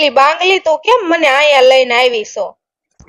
એલી બાંગલી તું કેમ મને અહીંયા લઈને આવી છો?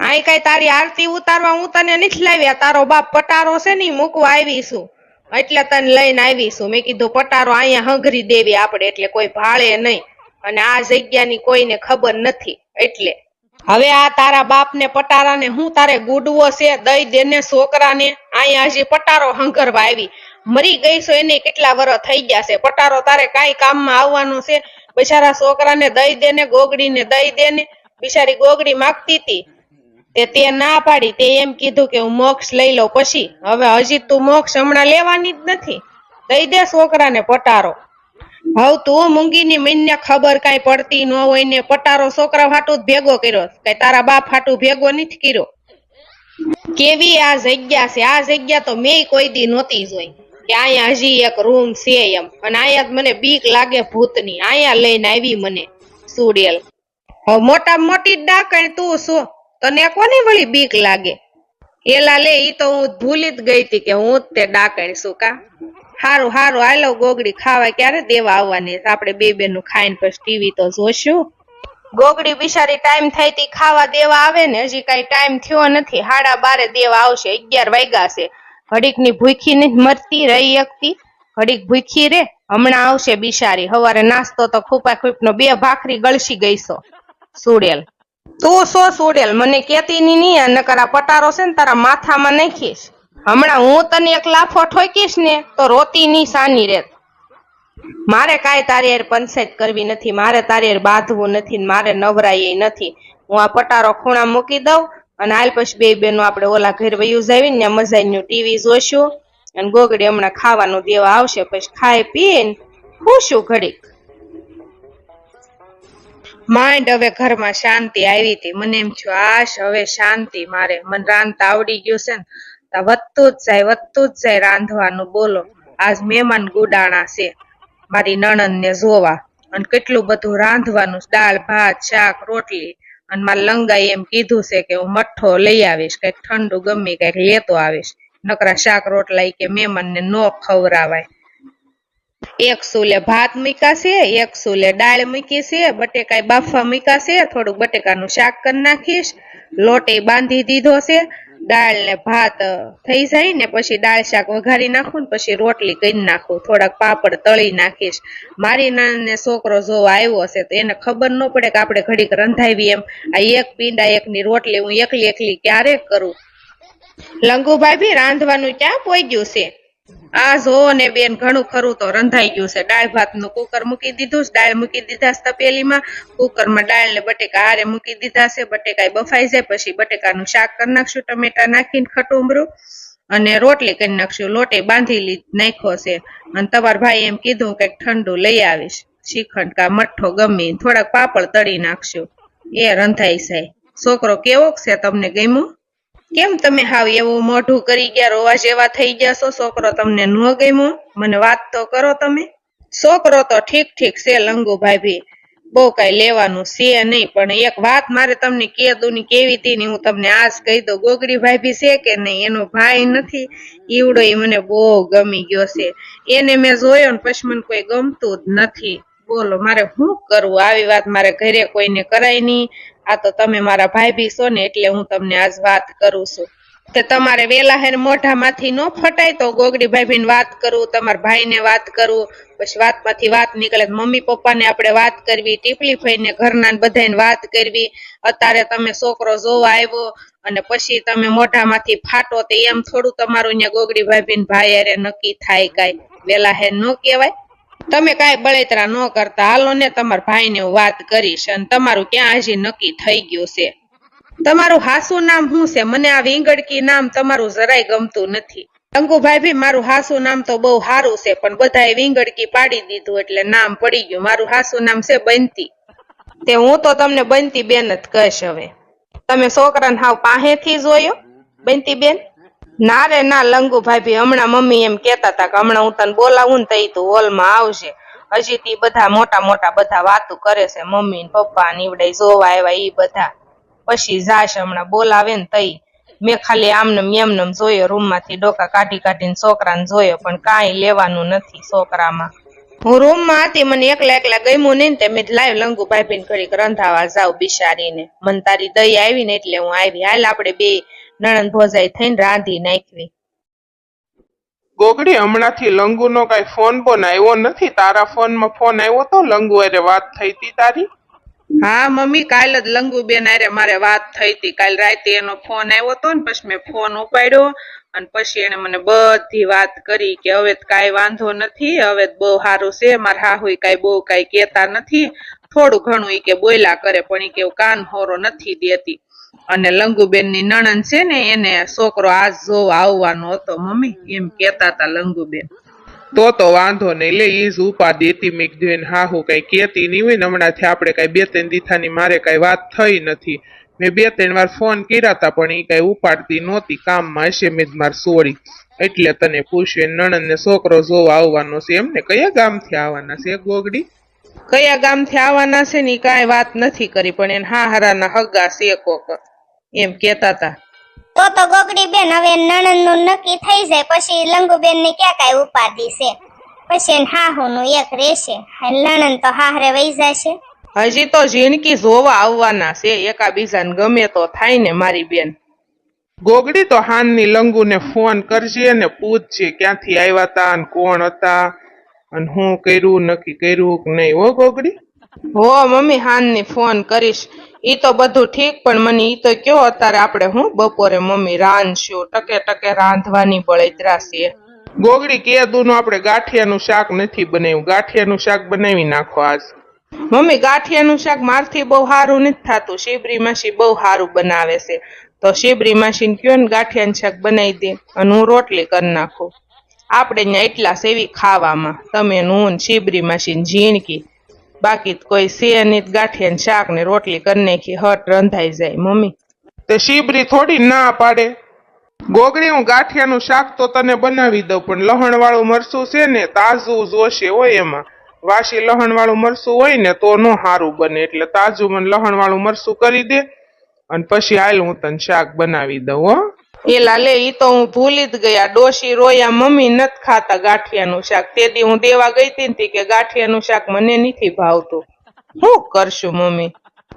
અહીં કઈ તારી આરતી ઉતારવા હું તને નથી લાવ્યા. તારો બાપ પટારો છે ને મૂકવા આવી છું. એટલે તને લઈને આવી છું. મેં કીધું પટારો અહીંયા હંગરી દેવી આપણે, એટલે કોઈ ભાળે નહીં. અને આ જગ્યાની કોઈને ખબર નથી, એટલે. હવે આ તારા બાપને પટારાને હું તારે ગુડવો છે? દઈ દેને છોકરાને. અહીંયા હજી પટારો હંગરવા આવી. મરી ગઈ છો એને કેટલા વર્ષ થઈ ગયા છે? પટારો તારે કાંઈ કામમાં આવવાનો છે? બિચારા છોકરાને દઈ દેને ગોગડીને દઈ દેને બિચારી ગોગડી માગતી હતી તે ના પાડી, તે એમ કીધું કે હું મોક્ષ લઈ લઉં પછી. હવે હજી તું મોક્ષ હમણાં લેવાની જ નથી. દઈ દે છોકરાને પટારો. હવ તું મૂંગીની મીનને ખબર કાંઈ પડતી ન હોય ને, પટારો છોકરા ફાટું ભેગો કર્યો. કઈ તારા બાપ ફાટું ભેગો નથી કર્યો. કેવી આ જગ્યા છે? આ જગ્યા તો મેં કોઈ દી નહોતી જોઈ. કે અહીંયા હજી એક રૂમ છે એમ. અને અહીંયા મને બીક લાગે ભૂતની. અહીંયા લઈને આવી મને સુડેલ. મોટા મોટી ડાકણ તું શું? તને કોની વળી બીક લાગે? એલા લે, ઈ તો હું ભૂલી જ ગઈ હતી કે હું જ તે ડાકણ છું કા? હારું હારું, હાલો ગોગડી, ખાવા ક્યારે દેવા આવવાની? આપણે બે નું ખાઈને પછી ટીવી તો જોશું. ગોગડી બિચારી ટાઈમ થાય તી ખાવા દેવા આવે ને, હજી કઈ ટાઈમ થયો નથી. હાડા બારે દેવા આવશે, અગિયાર વાગ્યા છે. ઘડીકની ભૂખી મરતી રહી એકતી ઘડીક ભૂખી રે, હમણાં આવશે બિચારી. હવારે નાસ્તો તો ખૂપા ખૂપ નો બે ભાખરી ગળસી ગઈ છો સુડેલ. તું સો સુડેલ? મને કેતી ની નહીં નકર આ પટારો છે ને તારા માથામાં નાખીશ. હમણાં હું તને એક લાફો ઠોકીશ ને, તો રોતી ની સાની રેત. મારે કાંઈ તારી હારે પંચાયત કરવી નથી, મારે તારી હારે બાંધવું નથી મારે નવરાય નથી. હું આ પટારો ખૂણા મૂકી દઉં અને હાલ પછી બે બેનો આપણે ઓલા ઘર વયું જાવી ને મજાનું ટીવી જોશું. અને ગોગડી હમણાં ખાવાનું દેવા આવશે, પછી ખાઈ પીને ખુશું ઘડીક. માઇન્ડ હવે ઘરમાં શાંતિ આવી હતી. મને એમ થયું, આશ, હવે શાંતિ મારે. મને રાંધતા આવડી ગયું છે ને. વધતું જ જાય વધતું જ જાય રાંધવાનું, બોલો. આજ મહેમાન ગુડાણા છે, મારી નણંદ ને જોવા. અને કેટલું બધું રાંધવાનું, દાળ, ભાત, શાક, રોટલી. અને મારા લંગાઈ એમ કીધું છે કે હું મઠ્ઠો લઈ આવીશ, કંઈક ઠંડુ ગમે, કંઈક લેતો આવીશ. નકરા શાક રોટલા કે મહેમાનને નો ખવરાવાય. એક સુલે ભાત મીકાશે એક સુલે દાળ મૂકી છે બટેકા બાફવા મીકાશે થોડુંક બટેકાનું શાક કરી નાખીશ. લોટે બાંધી દીધો છે દાળ ને ભાત થઈ જાય ને પછી દાળ શાક વઘારી નાખું ને પછી રોટલી કરી નાખું. થોડાક પાપડ તળી નાખીશ. મારી નાને છોકરો જોવા આવ્યો હશે તો એને ખબર ન પડે કે આપણે ઘડીક રંધાવી એમ. આ એક પીંડા એકની રોટલી હું એકલી એકલી ક્યારે કરું? લંગુભાઈ ભી રાંધવાનું ક્યાં પોઈ છે? આ જો ને બેન, ઘણું ખરું તો રંધાઈ ગયું છે. દાળ ભાતનું કુકર મૂકી દીધું છે. દાળ મૂકી દીધા છે તપેલીમાં. કુકરમાં દાળ ને બટેકા હારે મૂકી દીધા છે. બટેકા બફાઈ જાય, પછી બટેકાનું શાક કરી નાખશું, ટમેટા નાખીને ખટુંબરું અને રોટલી કરી નાખશું. લોટે બાંધી નાખ્યો છે. અને તમારા ભાઈ એમ કીધું કે ઠંડુ લઈ આવીશ. શ્રીખંડ કા મઠ્ઠો ગમે થોડાક પાપડ તળી નાખશું. એ રંધાઈ જાય. છોકરો કેવો છે? તમને ગમ્યું? કેમ તમે હાવ એવું મોઢું કરી ગયા, રોવા જેવા થઈ ગયા છો? છોકરો તમને ન ગમ્યો? મને વાત તો કરો તમે. છોકરો તો ઠીક ઠીક છે લંગુભાઈ ભી બહુ કઈ લેવાનું છે નહીં, પણ એક વાત મારે તમને કીધું ની કેવી હતી હું તમને આજ કહી દઉં. ગોગડી ભાઈ ભી છે કે નહીં? એનો ભાઈ નથી. ઈવડો એ મને બહુ ગમી ગયો છે. એને મેં જોયો ને પછી મને કોઈ ગમતું જ નથી. બોલો, મારે શું કરવું? આવી વાત મારે ઘરે કોઈને કરાય નહીં. આ તો તમે મારા ભાઈ બી છો ને એટલે હું તમને આજ વાત કરું છું. કે તમારે વેલા હેર મોઢામાંથી ન ફટાય તો ગોગડી ભાઈ વાત કરું, તમારા ભાઈને વાત કરું, પછી વાતમાંથી વાત નીકળે મમ્મી પપ્પાને આપણે વાત કરવી, ટીપલી ભાઈને ઘરના બધાને વાત કરવી. અત્યારે તમે છોકરો જોવા આવ્યો અને પછી તમે મોઢામાંથી ફાટો તો એમ થોડું તમારું અહીંયા ગોગડી ભાઈ ભાઈ અરે નક્કી થાય કાંઈ. વેલા હેર ન કહેવાય. તમે કાંઈ બળેતરા ન કરતા. હાલો ને તમારા ભાઈને હું વાત કરીશ અને તમારું ક્યાં હજી નક્કી થઈ ગયું છે? તમારું હાસુ નામ શું છે? મને આ વિંગડકી નામ તમારું જરાય ગમતું નથી. અંકુભાઈ ભી, મારું હાસુ નામ તો બહુ સારું છે, પણ બધાએ વિંગડકી પાડી દીધું એટલે નામ પડી ગયું. મારું હાસુ નામ છે બનતી તે હું તો તમને બનતી બેન જ કહીશ હવે. તમે છોકરાને હાવ પાસેથી જોયો બનતી બેન ના રે, ના લંગુભાઈ ભાભી, હમણાં મમ્મી એમ કેતા હતા કે હમણાં હું તને બોલાવું ને તઈ તું હોલમાં આવશે હજી તી બધા મોટા મોટા બધા વાતો કરે છે, મમ્મી ને પપ્પા ને ઈવડે જોવા આવ્યા ઈ બધા. પછી જાશ હમણાં બોલાવે ને તઈ. મેં ખાલી આમનમ એમનેમ જોયો રૂમમાંથી ડોકા કાઢી કાઢીને છોકરાને જોયો, પણ કાંઈ લેવાનું નથી છોકરામાં. હું રૂમમાં હતી, મને એકલા એકલા ગમ્યું ને તે મેં લાવ લંગુ ભાભીને ઘડીક રંધાવા જાવ બિચારીને. મને તારી દઈ આવી ને એટલે હું આવી. હાલ આપણે બે નણંદ ભોજાઈ થઈને રાંધી નાખવી. ગોગડી હમણાંથી લંગુનો કઈ ફોન બોન આવ્યો નથી? તારા ફોનમાં ફોન આવ્યો તો લંગુ અરે વાત થઈ હતી તારી? હા મમ્મી કાલ જ લંગુબેન અરે મારે વાત થઈ હતી કાલ રાતે એનો ફોન આવ્યો હતો ને પછી મેં ફોન ઉપાડ્યો અને પછી એને મને બધી વાત કરી કે હવે તો કાંઈ વાંધો નથી હવે તો બહુ સારું છે. મારા હાહુ કાંઈ બહુ કાંઈ કહેતા નથી. થોડું ઘણું ઈ કે બોયલા કરે પણ ઈ કેવું કાન હોરો નથી દેતી. અને લંગુબેનની નણંદ છે ને, એને છોકરો આજ જોવા આવવાનો હતો, મમ્મી, એમ કેતા હતા લંગુબેન. તો તો વાંધો નહીં, લે, ઈ જ ઉપાધિ હતી મેં હા હું કઈ કેતી નહીં હોય ને હમણાંથી આપણે કઈ બે ત્રણ દીથાની મારે કઈ વાત થઈ નથી. મેં બે ત્રણ વાર ફોન કર્યા હતા પણ એ કઈ ઉપાડતી નહોતી, કામમાં હશે મેં માર સોડી એટલે તને પૂછ્યું નણંદ ને છોકરો જોવા આવવાનો છે, એમને કયા ગામથી આવવાના છે, ગોગડી? કયા ગામથી આવવાના છે ને કાંઈ વાત નથી કરી પણ એને હાહારાના હગા શેકો એમ કહેતા હતા તો તો ગોગડી બેન હવે નણંદનું નક્કી થઈ જાય પછી લંગુબેન ને ક્યાં કાંઈ ઉપાધિ છે? પછી એને હાહુ નું એક રહેશે. નણંદ તો હાહરે વહી જશે. હજી તો જિંદગી જોવા આવવાના છે એકાબીજાને ગમે તો થાય ને મારી બેન. ગોગડી તો હાનની લંગુને ફોન કરજે ને પૂછજે ક્યાંથી આવ્યા હતા ને કોણ હતા. અને હું કર્યું નક્કી કર્યું કે નહીં? હો ગોગડી? હો મમ્મી હાન ને ફોન કરીશ. ઈ તો બધું ઠીક પણ મને ઈ તો કયો અત્યારે આપણે હું બપોરે મમ્મી રાંધશું ટકે ટકે રાંધવાની બળતરા છે ગોગડી કેદુનું આપણે ગાંઠિયાનું શાક નથી બનાવ્યું? ગાંઠિયાનું શાક બનાવી નાખો આજ. મમ્મી ગાંઠિયાનું શાક મારથી બહુ સારું નથી થતું. શિબરી માસી બહુ સારું બનાવે છે. તો શિબરી માસીને કયો ને ગાંઠિયાનું શાક બનાવી દે? અને હું રોટલી કરી નાખું. આપણે ત્યાં એટલા સેવી ખાવામાં. તમે નૂન, શીબરી માસીન ઝીણકી, બાકી કોઈ છે નહીં. તો ગાંઠિયાનું શાક ને રોટલી કરી નાખી, હટ રંધાઈ જાય. મમ્મી. તે શીબરી થોડી ના પાડે. ગોગળી હું ગાંઠિયાનું શાક તો તને બનાવી દઉં, પણ લહણ વાળું મરચું છે ને, તાજું જોશે હોય એમાં. વાસી લહણ વાળું મરચું હોય ને, તો નો સારું બને. એટલે તાજું મને લહણ વાળું મરચું કરી દે, અને પછી હાલ હું તને શાક બનાવી દઉં, હો. એલા લે ઈ તો હું ભૂલી જ ગયા. ડોશી, રોયા, મમ્મી નત ખાતા ગાંઠિયાનું શાક. તે દી હું દેવા ગઈ હતી કે ગાંઠિયાનું શાક મને નથી ભાવતું. શું કરશું, મમ્મી?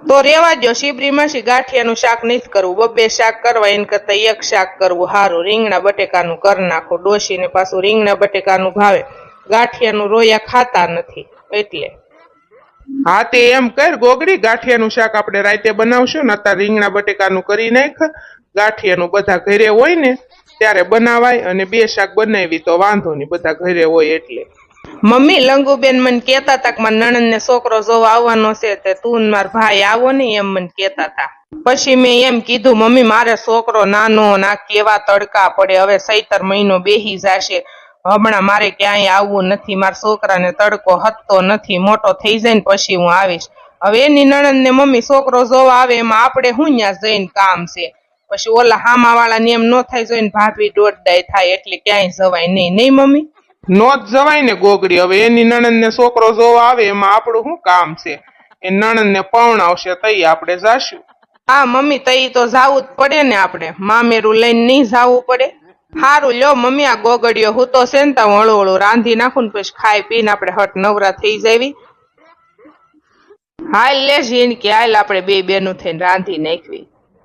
તો રેવા દ્યો, શિબરી માસી ગાંઠિયાનું શાક નથી કરવું. બબ્બે શાક કરવા, એને કરતા એક શાક કરવું સારું રીંગણા બટેકાનું કરી નાખો. ડોશીને પાછું રીંગણા બટેકાનું ભાવે. ગાંઠિયાનું રોયા ખાતા નથી. એટલે. હા, તે એમ કર. ગોગડી ગાંઠિયાનું શાક આપણે રાતે બનાવશું ને અત્યારે રીંગણા બટેકાનું કરી નાખ. ગાંઠિયાનું બધા ઘરે હોય ને, ત્યારે બનાવાય અને બે શાક બનાવી તો વાંધો નહીં, બધા ઘરે હોય એટલે. મમ્મી, લંગુબેન મને કેતા હતા કે મારા નણંદ ને છોકરો જોવા આવવાનો છે, તે તું માર ભાઈ આવો ને એમ મને કેતા હતા. પછી મેં એમ કીધું, મમ્મી, મારે છોકરો નાનો ના કેવા તડકા પડે, હવે સૈતર મહિનો બેહી જાશે. હમણાં મારે ક્યાંય આવવું નથી, મારા છોકરાને તડકો હતતો નથી, મોટો થઈ જાય ને પછી હું આવીશ. હવે એની નણંદ ને મમ્મી છોકરો જોવા આવે, એમાં આપણે હું ત્યાં જઈને કામ છે? પછી ઓલા હામા વાળા ને એમ ન થાય જોઈને ભાભી દોડદાય થાય એટલે ક્યાંય જવાય નહીં. નહીં મમ્મી? નો જ જવાય ને ગોગડી. હવે એની નણંદ ને છોકરો જોવા આવે એમાં આપણું શું કામ છે? એ નણંદ ને પવન આવશે તઈ આપણે જાશું. હા મમ્મી તઈ તો જાવું જ પડે ને આપણે. મામેરું લઈને નહીં જાવું પડે. સારું લ્યો મમ્મી આ ગોગડીઓ હું તો છે ને તા હળુ હળું રાંધી નાખું ને પછી ખાઈ પીને આપણે હટ નવરા થઈ જાવી. હાલ લે જીણ કે હાલ આપણે બે બેનું થઈને રાંધી નાખવી.